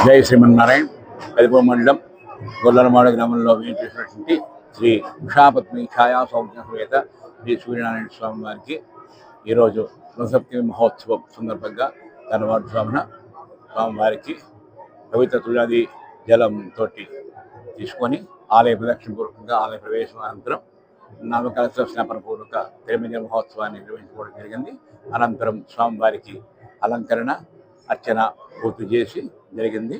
జై శ్రీమన్నారాయణ పెదపూర్ మండలం గొల్లలమాడ గ్రామంలో వేయించేసినటువంటి శ్రీ ఉషాపత్ని ఛాయా సౌజ్ఞ సమేత శ్రీ సూర్యనారాయణ స్వామి వారికి ఈరోజు రథసప్తమి మహోత్సవం సందర్భంగా ధనవాడు స్వామిన స్వామివారికి పవిత్ర తులాది జలంతో తీసుకొని ఆలయ ప్రదక్షిణ పూర్వకంగా ఆలయ ప్రవేశం అనంతరం నామకలశ స్నాపన పూర్వక తిరుమల మహోత్సవాన్ని నిర్వహించుకోవడం జరిగింది. అనంతరం స్వామివారికి అలంకరణ అర్చన పూర్తి చేసి జరిగింది.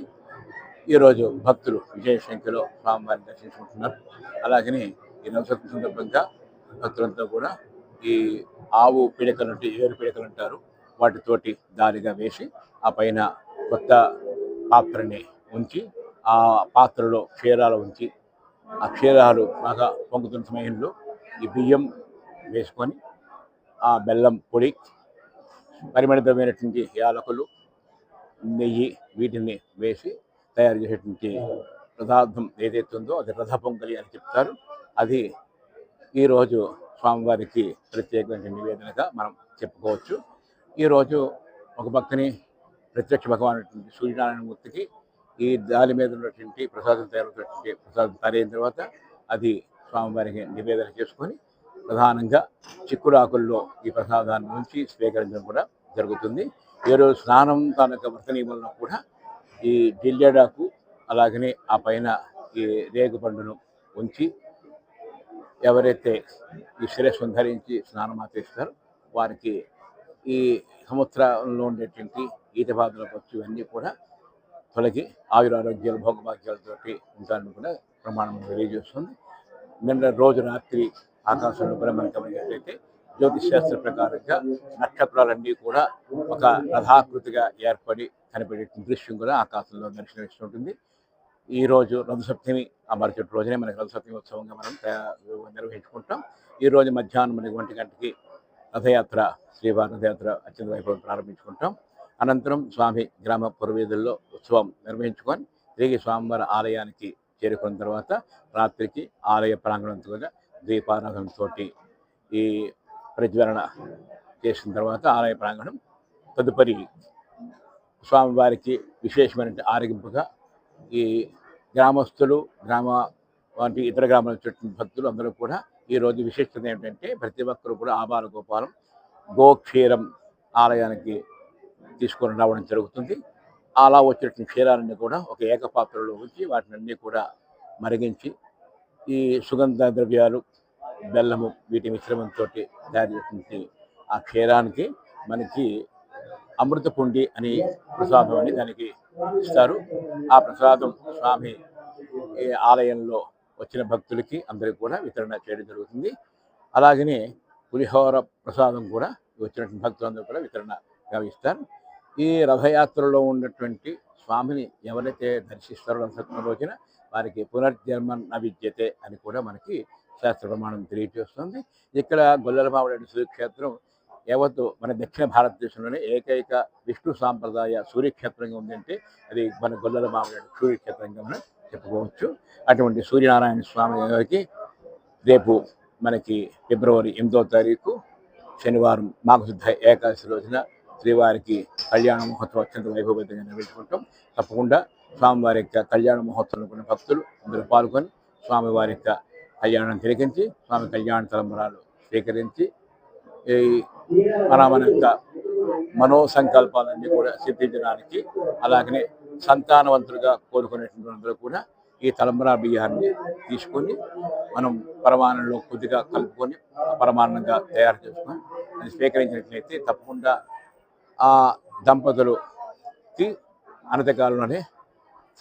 ఈరోజు భక్తులు విశేష సంఖ్యలో స్వామివారిని దర్శించుకుంటున్నారు. అలాగనే ఈ నవసత్వ సందర్భంగా భక్తులంతా కూడా ఈ ఆవు పిడకలు ఏరు పిడకలు అంటారు వాటితోటి దారిగా వేసి ఆ పైన కొత్త పాత్రని ఉంచి ఆ పాత్రలో క్షీరాలు ఉంచి ఆ క్షీరాలు బాగా పొంగుతున్న సమయంలో ఈ బియ్యం వేసుకొని ఆ బెల్లం పొడి పరిమళితమైనటువంటి యాలకులు నెయ్యి వీటిని వేసి తయారు చేసేటువంటి పదార్థం ఏదైతే ఉందో అది రథ పొంగలి అని చెప్తారు. అది ఈరోజు స్వామివారికి ప్రత్యేకమైన నివేదనగా మనం చెప్పుకోవచ్చు. ఈరోజు ఒక పక్కని ప్రత్యక్ష భగవానటువంటి సూర్యనారాయణ మూర్తికి ఈ దాని మీద ఉన్నటువంటి ప్రసాదం తయారవుతున్నటువంటి ప్రసాదం తయారైన తర్వాత అది స్వామివారికి నివేదన చేసుకొని ప్రధానంగా చిక్కురాకుల్లో ఈ ప్రసాదాన్ని నుంచి స్వీకరించడం కూడా జరుగుతుంది. ఏదో స్నానం తాలూకా వ్రత వలన కూడా ఈ జిల్లెడాకు అలాగనే ఆ పైన ఈ రేగు పండును ఉంచి ఎవరైతే ఈ శిరస్సును ధరించి స్నానం ఆచరిస్తారో వారికి ఈ సముద్రంలో ఉండేటువంటి ఈత బాధల ఖర్చు ఇవన్నీ కూడా తొలగి ఆయురారోగ్యాలు భోగభాగ్యాలతోటి ఉంటారని కూడా ప్రమాణం తెలియజేస్తుంది. నిన్న రోజు రాత్రి ఆకాశంలో బ్రహ్మను గమనించినట్లయితే శాస్త్ర ప్రకారంగా నక్షత్రాలన్నీ కూడా ఒక రథాకృతిగా ఏర్పడి కనిపడే దృశ్యం కూడా ఆకాశంలో దర్శనమిస్తుంటుంది. ఈ రోజు రథ సప్తమి మరుసటి రోజునే మనకి రథసప్తమి ఉత్సవంగా మనం నిర్వహించుకుంటాం. ఈ రోజు మధ్యాహ్నం మనకి ఒంటి గంటకి రథయాత్ర శ్రీవారి రథయాత్ర అత్యంత వైభవం ప్రారంభించుకుంటాం. అనంతరం స్వామి గ్రామ పురవేదుల్లో ఉత్సవం నిర్వహించుకొని తిరిగి స్వామివారి ఆలయానికి చేరుకున్న తర్వాత రాత్రికి ఆలయ ప్రాంగణంతో దీపారాధనతోటి ఈ ప్రజ్వలన చేసిన తర్వాత ఆలయ ప్రాంగణం తదుపరి స్వామివారికి విశేషమైన ఆరగింపుగా ఈ గ్రామస్తులు గ్రామ వంటి ఇతర గ్రామాల చుట్టూ భక్తులు అందరూ కూడా ఈ రోజు ఏమిటంటే ఏంటంటే ప్రతి ఒక్కరు కూడా ఆబాల గోపాలం గోక్షీరం ఆలయానికి తీసుకొని రావడం జరుగుతుంది. అలా వచ్చినటువంటి క్షీరాలన్నీ కూడా ఒక ఏకపాత్రలో ఉంచి వాటిని అన్నీ కూడా మరిగించి ఈ సుగంధ ద్రవ్యాలు బెల్లము వీటి మిశ్రమంతో తయారు చేసినటువంటి ఆ క్షీరానికి మనకి అమృతపుండి అని ప్రసాదం అని దానికి ఇస్తారు. ఆ ప్రసాదం స్వామి ఈ ఆలయంలో వచ్చిన భక్తులకి అందరికి కూడా వితరణ చేయడం జరుగుతుంది. అలాగనే పులిహోర ప్రసాదం కూడా వచ్చినటువంటి భక్తులందరూ కూడా వితరణ గావిస్తారు. ఈ రథయాత్రలో ఉన్నటువంటి స్వామిని ఎవరైతే దర్శిస్తారో రథసప్తమి రోజున వారికి పునర్జన్మ నవిద్యతే అని కూడా మనకి శాస్త్ర ప్రమాణం తెలియజేస్తుంది ఇక్కడ గొల్లలమావడి సూర్యక్షేత్రం యావత్తు మన దక్షిణ భారతదేశంలోనే ఏకైక విష్ణు సాంప్రదాయ సూర్యక్షేత్రంగా ఉందంటే అది మన గొల్లల మామిడి సూర్యక్షేత్రంగా మనం చెప్పుకోవచ్చు. అటువంటి సూర్యనారాయణ స్వామి గారికి రేపు మనకి ఫిబ్రవరి ఎనిమిదో తారీఖు శనివారం మాఘశుద్ధ ఏకాదశి రోజున శ్రీవారికి కళ్యాణ మహోత్సవం అత్యంత వైభవంతంగా నిర్వహించుకుంటాం. తప్పకుండా స్వామివారి యొక్క కళ్యాణ మహోత్సవం కొన్ని భక్తులు అందరూ పాల్గొని స్వామివారి యొక్క కళ్యాణం తిలకించి స్వామి కళ్యాణ తలంబరాలు స్వీకరించి ఈ మన యొక్క మనో సంకల్పాలన్నీ కూడా సిద్ధించడానికి అలాగనే సంతానవంతులుగా కోరుకునేటువంటి కూడా ఈ తలంబరా బియ్యాన్ని తీసుకొని మనం పరమాణంలో కొద్దిగా కలుపుకొని పరమాన్నంగా తయారు చేసుకొని అది స్వీకరించినట్లయితే తప్పకుండా ఆ దంపతులుకి అనతకాలంలోనే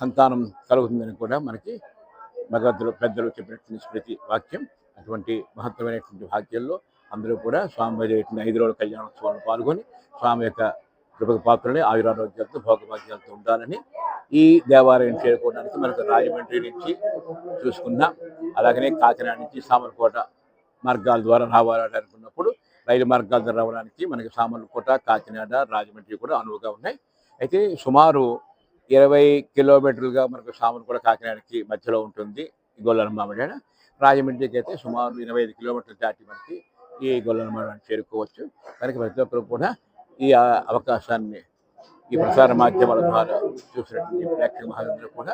సంతానం కలుగుతుందని కూడా మనకి భగవద్దులు పెద్దలు చెప్పినటువంటి స్మృతి వాక్యం అటువంటి మహత్తమైనటువంటి వాక్యంలో అందరూ కూడా స్వామి జరిగిన ఐదు రోజుల కళ్యాణోత్సవంలో పాల్గొని స్వామి యొక్క కృపకు పాత్రలే ఆయురారోగ్యాలతో భోగభాగ్యాలతో ఉండాలని ఈ దేవాలయం చేరుకోవడానికి మనకు రాజమండ్రి నుంచి చూసుకున్నాం అలాగనే కాకినాడ నుంచి సామర్లకోట మార్గాల ద్వారా రావాలని అనుకున్నప్పుడు రైలు మార్గాల ద్వారా రావడానికి మనకి సామర్లకోట కాకినాడ రాజమండ్రి కూడా అనువుగా ఉన్నాయి. అయితే సుమారు ఇరవై కిలోమీటర్లుగా మనకు సామర్లకోట కాకినాడకి మధ్యలో ఉంటుంది ఈ గొల్లల రాజమండ్రికి అయితే సుమారు ఇరవై ఐదు కిలోమీటర్లు దాటి మనకి ఈ గొల్లల చేరుకోవచ్చు. కనుక ప్రతి ఒక్కరు కూడా ఈ అవకాశాన్ని ఈ ప్రసార మాధ్యమాల ద్వారా చూసినటువంటి ప్రేక్షక మహాజనులు కూడా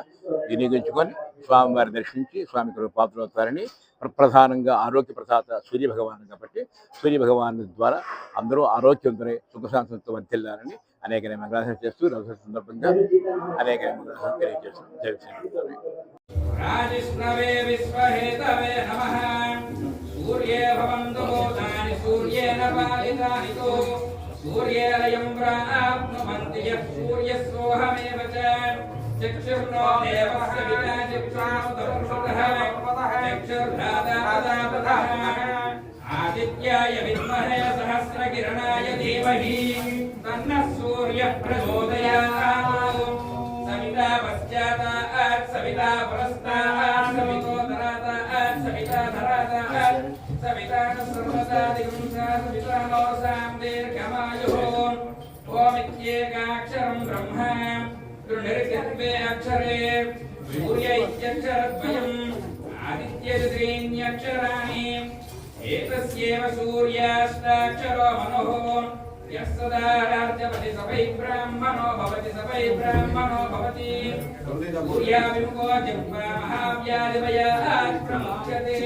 వినియోగించుకొని స్వామివారి దర్శించి స్వామి కృప పాత్రవుతారని ప్ర- ప్రధానంగా ఆరోగ్య ప్రసాద సూర్య భగవాన్ కాబట్టి సూర్య భగవాన్ ద్వారా అందరూ ఆరోగ్యవంతులై సుఖశాంతంతో వర్తిల్లారని అనేక మంగళాసన చేస్తూ రథ సందర్భంగా అనేక మంగళాసన తెలియజేస్తూ సూర్యే सूर्येरयं प्राप्नुवन्ति यः सूर्यस्योऽहमेव च। चक्षुर्नो देवस्य विना चक्षुरुतः चक्षुर्भ्रातादापतः आदित्याय विद्महे सहस्रकिरणाय धीमहि। तन्नः सूर्यः प्रचोदयात्। ఓమిత్యేకాక్షరం బ్రహ్మ గృహర్గత్వే అక్షరే సూర్య ఇత్యక్షరద్వయం ఆదిత్యద్రీణ్యక్షరాణి ఏతస్యేవ సూర్యాష్టాక్షరో మనోః యస్సదారార్జపతి సవై బ్రాహ్మణో భవతి సవై బ్రాహ్మణో భవతి సూర్యాభిముఖో జిహ్వా మహావ్యాధివయాత్ ప్రముచ్యతే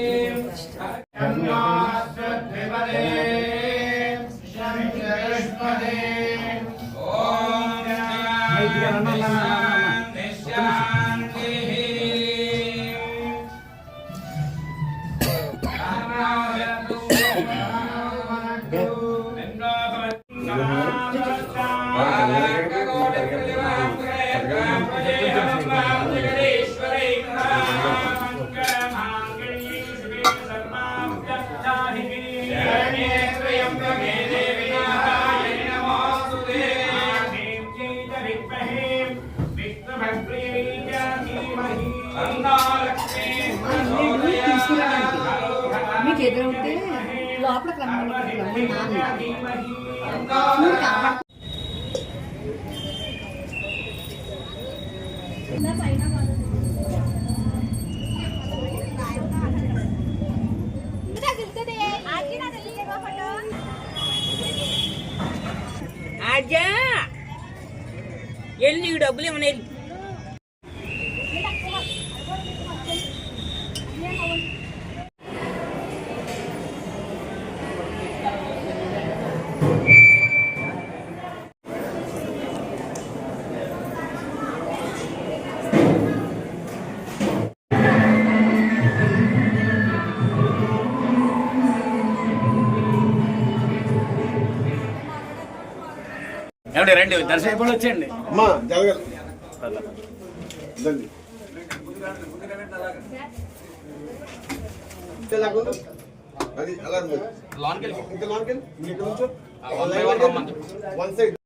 Gracias. ఎదురవుతే లోపల రమ్మని నీకు డబ్బులు ఇవ్వను ఏమండి రండి. దర్శనం వచ్చేయండి. అమ్మా జరగాలి రండి. అది అలా ఉంది. ఇంకా లోన్కి వెళ్ళి, మీరు ఇక్కడ నుంచో. One side.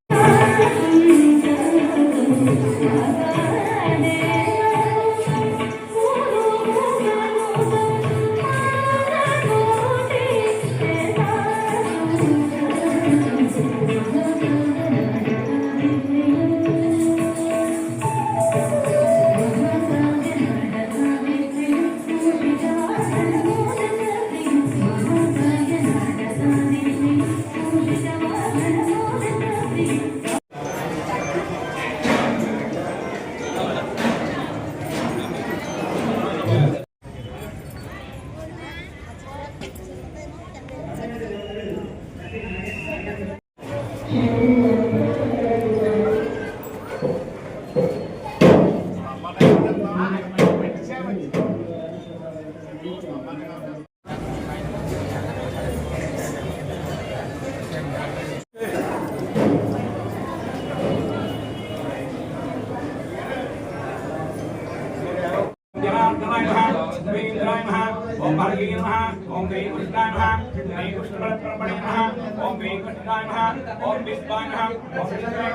ఓం భార్గవీ నమః. ఓం శ్రీ కృష్ణాయ నమః. శ్రీ కృష్ణ పరబ్రహ్మణే నమః. ఓం శ్రీ కృష్ణాయ నమః. ఓం విష్ణాయ నమః. ఓం శ్రీకృష్ణాయ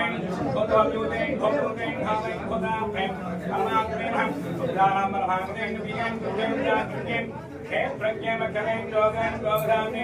నమః. భగవతే భగవతే భావే భగవతే కరుణాకరే నమః. సుధారామ భాగవతే విజ్ఞాన క్షేత్రజ్ఞ మకరే యోగన్ గౌరామి